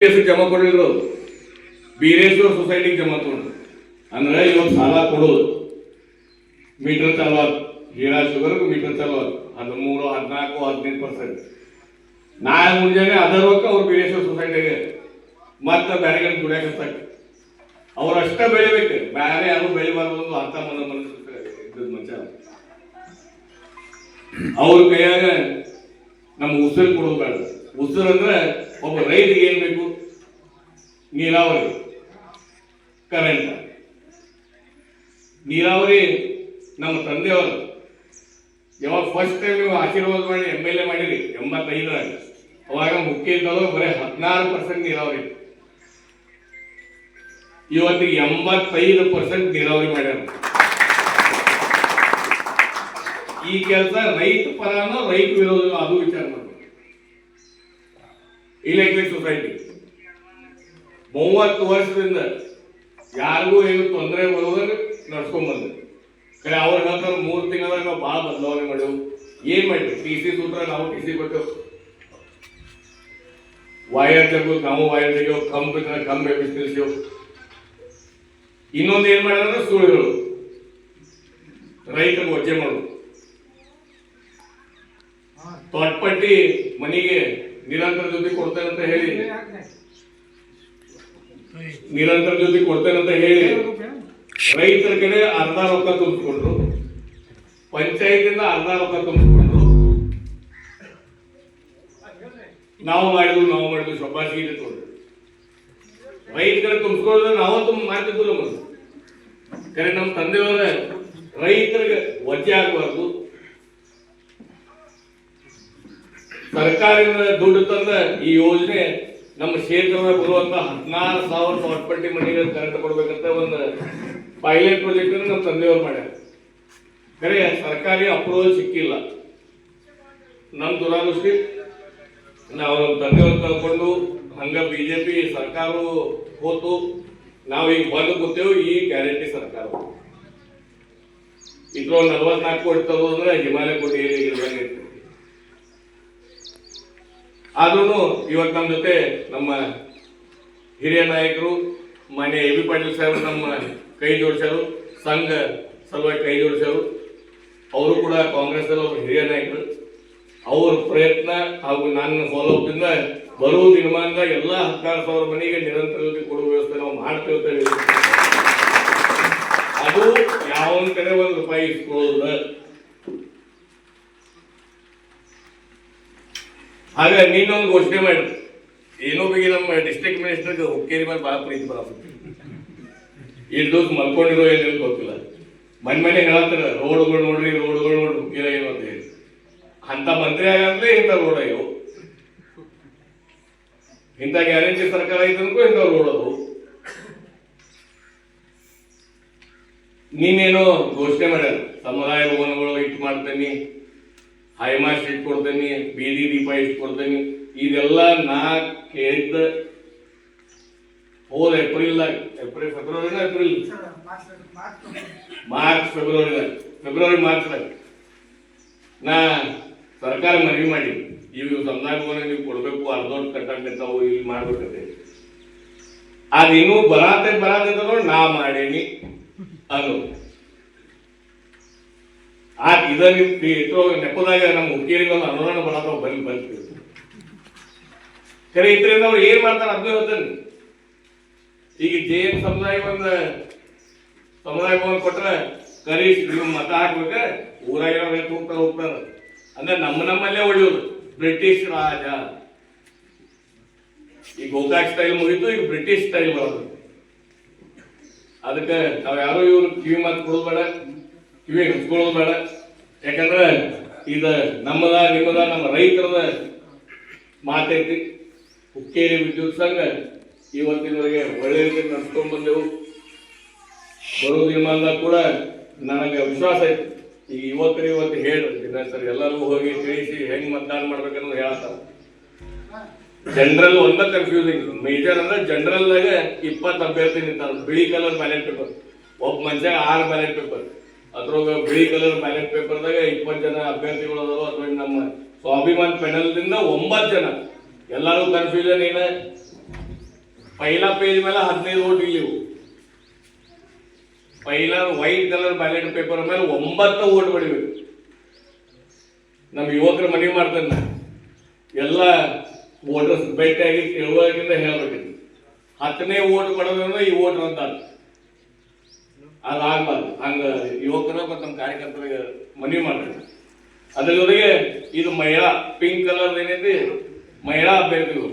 ಹೆಸರು ಜಮಾ ಕೊಡಿದ್ರು ಬೀರೇಶ್ವರ ಸೊಸೈಟಿಗೆ ಜಮಾ ತಗೊಂಡ್ರು ಅಂದ್ರೆ ಇವತ್ತು ಸಾಲ ಕೊಡೋದು. ಮೀಟರ್ ಚಾಲು ಹೀರಾ ಶುಗರ್ಗೂ ಮೀಟರ್ ಚಾಲು ಹದಿಮೂರು, ಹದಿನಾಲ್ಕು, ಹದಿನೈದು ಪರ್ಸೆಂಟ್ ನಾಳೆ ಮುಂಜಾನೆ ಅದರ ರೊಕ್ಕ ಅವ್ರು ಬೀರೇಶ್ವರ ಸೊಸೈಟಿಗೆ ಮತ್ತೆ ಬೇರೆ ಕಡೆ ದುಡಿಯಾಕತ್ತಾಗ ಅವ್ರು ಅಷ್ಟೇ ಬೆಳಿಬೇಕು. ಬ್ಯಾರೆ ಯಾರು ಬೆಳಿಬಾರ್ದು ಅರ್ಥ ಮನ ಮನಸ್ಸು ಮಚ್ಚ. ಅವ್ರ ಕೈಯಾಗ ನಮ್ಮ ಉಸಿರು ಕೊಡೋದು ಬೇಡ. ಉಸಿರು ಅಂದ್ರೆ ಒಬ್ಬ ರೈತಿಗೆ ಏನ್ ಬೇಕು? ನೀರಾವರಿ. ಕರೆಂಟ್ ನೀರಾವರಿ ನಮ್ಮ ತಂದೆಯವರು ಯಾವಾಗ ಫಸ್ಟ್ ಟೈಮ್ ನೀವು ಆಶೀರ್ವಾದ ಮಾಡಿ ಎಂ ಎಲ್ ಎ ಮಾಡಿರಿ ಎಂಬತ್ತೈದರಾಗ ಅವಾಗ ಮುಖ್ಯ ಇದ್ದವರು ಬರೀ ಹದಿನಾರು ಪರ್ಸೆಂಟ್ ನೀರಾವರಿ. ಇವತ್ತಿಗೆ ಎಂಬತ್ತೈದು ಪರ್ಸೆಂಟ್ ನೀರಾವರಿ ಮಾಡ್ಯಾರ. ಈ ಕೆಲಸ ರೈತ ಪರನೋ ರೈತ ವಿರೋಧ ಅದು ವಿಚಾರ ಮಾಡಬೇಕು. ಇಲೆಕ್ಟ್ರಿಕ್ ಸೊಸೈಟಿ ಮೂವತ್ತು ವರ್ಷದಿಂದ ಯಾರಿಗೂ ಏನು ತೊಂದರೆ ಬರೋದ್ರೆ ನಡ್ಸ್ಕೊಂಡ್ ಬಂದ ಕರೆ ಅವ್ರ ಹತ್ರ ಮೂರು ತಿಂಗಳಾಗ ನಾವು ಭಾಳ ಬದಲಾವಣೆ ಮಾಡೇವು ಏನ್ ಮಾಡಿದ್ವಿ? ಟಿ ಸಿ ಸೂತ್ರ ನಾವು ಟಿ ಸಿ ಕೊಟ್ಟೆವು. ವೈರ್ ತೆಗೆದು ನಾವು ವೈರ್ ತೆಗೆವು ಕಂಬ ನಿಲ್ಸೇವು ಇನ್ನೊಂದು ಏನ್ ಮಾಡ್ಯಾರ ಸುಳ್ಳು. ರೈತರಿಗೆ ಒಜ್ಜೆ ಮಾಡೋದು. ತೊಟ್ಪಟ್ಟಿ ಮನೆಗೆ ನಿರಂತರ ಜೊತೆ ಕೊಡ್ತಾರೆ ಅಂತ ಹೇಳಿ. ನಿರಂತರ ಜೊತೆ ಕೊಡ್ತೇನೆ ಅಂತ ಹೇಳಿ ರೈತರ ಕಡೆ ಅರ್ಧ ರೊಕ್ಕ ತುಂಬಿಕೊಂಡ್ರು ಪಂಚಾಯತಿಂದ ಅರ್ಧ ರೊಕ್ಕ ತುಂಬಿಕೊಂಡ್ರು ನಾವು ಮಾಡಿದ್ವು ನಾವು ಮಾಡಿದ್ವು ಶಬ್ಬಾಸಿಗೆ ತೊಗೊಂಡ್ರು. ರೈತರ ಕಡೆ ತುಂಬಿಸ್ಕೊಂಡ್ರೆ ನಾವು ತುಂಬ ಮಾಡ್ತಿದ್ದಿಲ್ಲ ಮತ್ತೆ ಕರೆ ನಮ್ಮ ತಂದೆಯವರ ರೈತರಿಗೆ ವಜ್ಜೆ ಆಗಬಾರ್ದು. ಸರ್ಕಾರದಿಂದ ದುಡ್ಡು ತಂದ ಈ ಯೋಜನೆ ನಮ್ಮ ಕ್ಷೇತ್ರದ ಬರುವಂತ ಹದಿನಾರು ಸಾವಿರ ಹೊಟ್ಪಟ್ಟಿ ಮನೆಗೆ ಕರೆಂಟ್ ಕೊಡ್ಬೇಕಂತ ಒಂದು ಪೈಲಟ್ ಪ್ರಾಜೆಕ್ಟ್ ನಮ್ಮ ತಂದೆಯವ್ರು ಮಾಡ್ಯಾರ. ಖರೆ ಸರ್ಕಾರಿ ಅಪ್ರೂವಲ್ ಸಿಕ್ಕಿಲ್ಲ. ನಮ್ಮ ದುರಾದೃಷ್ಟಿ, ನಾವು ನಮ್ಮ ತಂದೆಯವ್ರು ಕಳ್ಕೊಂಡು ಹಂಗ ಬಿಜೆಪಿ ಸರ್ಕಾರ ಹೋತು, ನಾವು ಈಗ ಬಂದು ಕೂತೇವು ಈ ಗ್ಯಾರಂಟಿ ಸರ್ಕಾರ ಇದ್ರೊಂದು ನಲವತ್ನಾಲ್ಕು ಕೋಟಿ ತಗೋ ಅಂದ್ರೆ ಹಿಮಾಲಯ ಕೋಟಿ ಇರ್ದಂಗೆ ಆದ್ರೂ ಇವತ್ತು ನಮ್ಮ ಜೊತೆ ನಮ್ಮ ಹಿರಿಯ ನಾಯಕರು, ಮಾನ್ಯ ಎ ಬಿ ಪಾಟೀಲ್ ಸಾಹೇಬ್ ನಮ್ಮ ಕೈ ಜೋಡಿಸೋರು ಸಂಘ ಸಲುವಾಗಿ ಕೈ ಜೋಡಿಸೋರು ಅವರು ಕೂಡ ಕಾಂಗ್ರೆಸ್ಸಲ್ಲಿ ಒಬ್ಬರು ಹಿರಿಯ ನಾಯಕರು. ಅವ್ರ ಪ್ರಯತ್ನ ಹಾಗೂ ನನ್ನ ಫಾಲೋಅಪ್ದಿಂದ ಬರುವ ದಿನಮಾನದ ಎಲ್ಲ ಹದಿನಾರು ಸಾವಿರ ಮನೆಗೆ ನಿರಂತರವಾಗಿ ಕೊಡುವ ವ್ಯವಸ್ಥೆ ನಾವು ಹೇಳಿ ಅದು ಯಾವ ಕಡೆ ಒಂದು ರೂಪಾಯಿ ಇಸ್ಕೊಳ್ಳೋದಿಲ್ಲ. ಹಾಗ ನೀನೊಂದು ಘೋಷಣೆ ಮಾಡಿ. ಏನೋ ಬಗ್ಗೆ ನಮ್ಮ ಡಿಸ್ಟ್ರಿಕ್ಟ್ ಮಿನಿಸ್ಟರ್ ಹುಕ್ಕೇರಿ ಮೇಲೆ ಭಾಳ ಪ್ರೀತಿ ಬರತ್ತೆ. ಎಷ್ಟು ದಿವಸ ಮಲ್ಕೊಂಡಿರೋ ಏನಿಲ್ಲ ಗೊತ್ತಿಲ್ಲ. ಮನೆ ಮನೆ ಹೇಳತ್ತಾರ, ರೋಡ್ಗಳು ನೋಡ್ರಿ ರೋಡ್ಗಳು ನೋಡ್ರಿ, ಹುಕ್ಕೇರಿ ಏನು ಅಂತ ಹೇಳಿ. ಅಂತ ಮಂತ್ರಿ ಆಗಂದ್ರೆ ಇಂಥ ರೋಡ್ ಇವು ಇಂಥ ಗ್ಯಾರಂಟಿ ಸರ್ಕಾರ ಐತನ್ಕೋ ಇಂಥ ರೋಡ್ ಅದು. ನೀನೇನೋ ಘೋಷಣೆ ಮಾಡ್ಯಾರ. ಸಮುದಾಯ ಭವನಗಳು ಇಟ್ಟು ಮಾಡ್ತೇನೆ. ಹೈಮಾಸ್ಟ್ ಇಟ್ಟು ಕೊಡ್ತೇನೆ ಬೀದಿ ದೀಪ ಇಷ್ಟು ಕೊಡ್ತೇನೆ ಇದೆಲ್ಲ ನಾ ಕೇಳಿದ್ದ ಹೋದ ಏಪ್ರಿಲ್ದಾಗ ಏಪ್ರಿಲ್ ಫೆಬ್ರವರಿನ ಏಪ್ರಿಲ್. ಮಾರ್ಚ್ ಫೆಬ್ರವರಿದಾಗ ಫೆಬ್ರವರಿ. ಮಾರ್ಚ್ದಾಗ. ನಾ ಸರ್ಕಾರ ಮನವಿ ಮಾಡಿ ಇವು ಸಮುದಾಯ ನೀವು ಕೊಡಬೇಕು ಅರ್ಧೋಟ್ ಕಟ್ಟಾಕತ್ತಾವು ಇಲ್ಲಿ ಮಾಡ್ಬೇಕಂತೆ ಅದಿನ್ನೂ ಬರಾತೆ ಬರಾತೆ ನಾ ಮಾಡೇನಿ. ಅನ್ನೋದು ಆ ಇದನ್ನ ಇಟ್ಟು ನೆಪದಾಗ ನಮ್ಮ ಹುಡುಗಿಯರಿಗೆ ಒಂದು ಅನುದಾನ ಬರೋದು ಬಲ್ಲಿ ಬಂತು ಕರೆ ಇದರಿಂದ ಅವ್ರು ಏನ್ ಮಾಡ್ತಾರೆ ಅದನ್ನ ಹೇಳ್ತಾನೆ. ಈಗ ಜೈನ್ ಸಮುದಾಯ ಒಂದು ಸಮುದಾಯ ಭವನ ಕೊಟ್ರೆ ಕರಿ ಮತ ಹಾಕ್ಬೇಕ? ಊರಾಗ ಅಂತ ಹೋಗ್ತಾರೆ ಅಂದ್ರೆ ನಮ್ಮ ನಮ್ಮಲ್ಲೇ ಉಳಿಯೋದು. ಬ್ರಿಟಿಷ್ ರಾಜ. ಈ ಗೋಕಾಕ್ ಸ್ಟೈಲ್ ಮುಗಿತು, ಈಗ ಬ್ರಿಟಿಷ್ ಸ್ಟೈಲ್ ಬರೋದು. ಅದಕ್ಕೆ ನಾವ್ ಯಾರು ಇವ್ರು ಕಿವಿ ಮಾತು ಕೊಡೋದು ಕಿವಿ ಹಂಚ್ಕೊಳ್ಳೋದು ಬೇಡ. ಯಾಕಂದ್ರೆ ಇದ ನಮ್ಮದ, ನಿಮ್ಮದ, ನಮ್ಮ ರೈತರದ ಮಾತೈತಿ. ಹುಕ್ಕೇರಿ ವಿದ್ಯುತ್ ಸಂಘ ಇವತ್ತಿನವರೆಗೆ ಒಳ್ಳೆ ರೀತಿ ನಡ್ಸ್ಕೊಂಡು ಬಂದೆವು. ಬರೋ ದಿನಮಾನದಾಗ ಕೂಡ ನನಗೆ ವಿಶ್ವಾಸ ಐತಿ. ಈಗ ಇವತ್ತು ಇವತ್ತು ಹೇಳ್ರಿ ಸರ್ ಎಲ್ಲರೂ ಹೋಗಿ ತಿಳಿಸಿ ಹೆಂಗ್ ಮತದಾನ ಮಾಡ್ಬೇಕನ್ನೋದು ಹೇಳ್ತಾರೆ ಜನರಲ್ ಒಂದ ಕನ್ಫ್ಯೂಸಿಂಗ್ ಮೇಜರ್ ಅಂದ್ರೆ ಜನರಲ್ ದಾಗ ಇಪ್ಪತ್ತು ಅಭ್ಯರ್ಥಿ ನಿಂತಾರ. ಬಿಳಿ ಕಲರ್ ಬ್ಯಾಲೆಟ್ ಪೇಪರ್ ಒಬ್ಬ ಮನುಷ್ಯ ಆರು ಬ್ಯಾಲೆಟ್ ಪೇಪರ್ ಅದ್ರೊಳಗ ಬಿಳಿ ಕಲರ್ ಬ್ಯಾಲೆಟ್ ಪೇಪರ್ ದಾಗ ಇಪ್ಪತ್ತು ಜನ ಅಭ್ಯರ್ಥಿಗಳು ಅದಾವ ಅಥವಾ ನಮ್ಮ ಸ್ವಾಭಿಮಾನ್ ಪೆನಲ್ದಿಂದ ಒಂಬತ್ತು ಜನ. ಎಲ್ಲಾರು ಕನ್ಫ್ಯೂಷನ್ ಏನ ಪೈಲಾ ಪೇಜ್ ಮೇಲೆ ಹದಿನೈದು ಓಟ್ ಇಲ್ಲಿವು. ಪೈಲ ವೈಟ್ ಕಲರ್ ಬ್ಯಾಲೆಟ್ ಪೇಪರ್ ಮೇಲೆ ಒಂಬತ್ತು ಓಟ್ ಹೊಡಿಬೇಕು ನಮ್ಮ ಯುವಕರ ಮನವಿ ಮಾಡ್ತೇನೆ ಎಲ್ಲ ವೋಟರ್ಸ್ ಭೇಟಿಯಾಗಿ ತಿಳುವಳಿಕೆಯಿಂದ ಹೇಳ್ಬೇಕಿತ್ತು. ಹತ್ತನೇ ಓಟ್ ಪಡೆದ್ರೆ ಈ ಓಟ್ ಅಂತ ಅದಾಗಬಾರ್ದು. ಹಂಗ ಯುವಕರು ಮತ್ತು ನಮ್ಮ ಕಾರ್ಯಕರ್ತರಿಗೆ ಮನವಿ ಮಾಡ್ತಾರೆ ಅದ್ರ ಜೊತೆಗೆ ಇದು ಮಹಿಳಾ ಪಿಂಕ್ ಕಲರ್ ಏನೈತಿ? ಮಹಿಳಾ ಅಭ್ಯರ್ಥಿಗಳು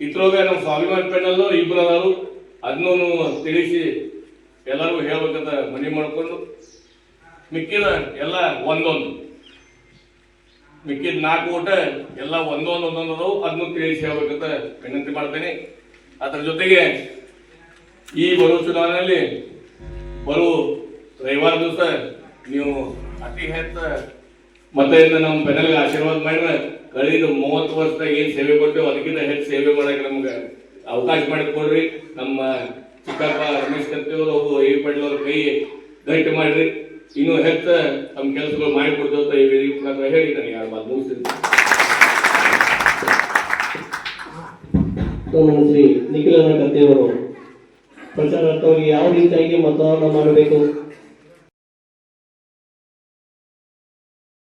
ಇದ್ರೊಳಗೆ ನಮ್ಮ ಸ್ವಾಭಿಮಾನಿ ಪೆಣ್ಣಲ್ಲೂ ಇಬ್ಬರು ಅದಾರು. ಅದನ್ನೂ ತಿಳಿಸಿ ಎಲ್ಲರಿಗೂ ಹೇಳ್ಬೇಕಂತ ಮನವಿ ಮಾಡಿಕೊಂಡು ಮಿಕ್ಕಿದ ಎಲ್ಲ ಒಂದೊಂದು. ಮಿಕ್ಕಿದ ನಾಲ್ಕು ಊಟ ಎಲ್ಲ ಒಂದೊಂದು ಒಂದೊಂದು ಅದನ್ನು ತಿಳಿಸಿ ಹೇಳ್ಬೇಕಂತ ವಿನಂತಿ ಮಾಡ್ತೇನೆ. ಅದ್ರ ಜೊತೆಗೆ ಈ ಬರುವ ಚುನಾವಣೆಯಲ್ಲಿ ಬರುವ ರವಿವಾರ ದಿವಸ ನೀವು ಅತಿ ಹೆಚ್ಚ ಮತದಿಂದ ನಮ್ಮ ಪೆನಲ್ಗೆ ಆಶೀರ್ವಾದ ಮಾಡಿದ್ರೆ ಕಳೆದ ಮೂವತ್ತು ವರ್ಷದಾಗ ಏನ್ ಸೇವೆ ಕೊಟ್ಟೆವು ಅದಕ್ಕಿಂತ ಹೆಚ್ಚು ಸೇವೆ ಮಾಡಕ್ಕೆ ನಮ್ಗೆ ಅವಕಾಶ ಮಾಡಿಕೊಡ್ರಿ. ನಮ್ಮ ಚಿಕ್ಕಪ್ಪ ರಮೇಶ್ ಕತ್ತಿಯವರು ಅವರು ಪಾಟೀಲ್ ಅವ್ರ ಕೈ ಗಟ್ಟಿ ಮಾಡ್ರಿ. ಇನ್ನೂ ಹೆಚ್ಚು ತಮ್ಮ ಕೆಲಸಗಳು ಮಾಡಿಕೊಡ್ತೇವೆ ಅಂತ ಈ ವೇದಿಕೆ ಮುಖಾಂತರ ಹೇಳಿ ನನಗೆ ಯಾರು ಮಾತು ಮುಗಿಸ್ತೀನಿ. ಶ್ರೀ ನಿಖಿಲ ಕತ್ತೆಯವರು ಪ್ರಚಾರಾರ್ಥವಾಗಿ ಯಾವ ರೀತಿಯಾಗಿ ಮತದಾನ ಮಾಡಬೇಕು.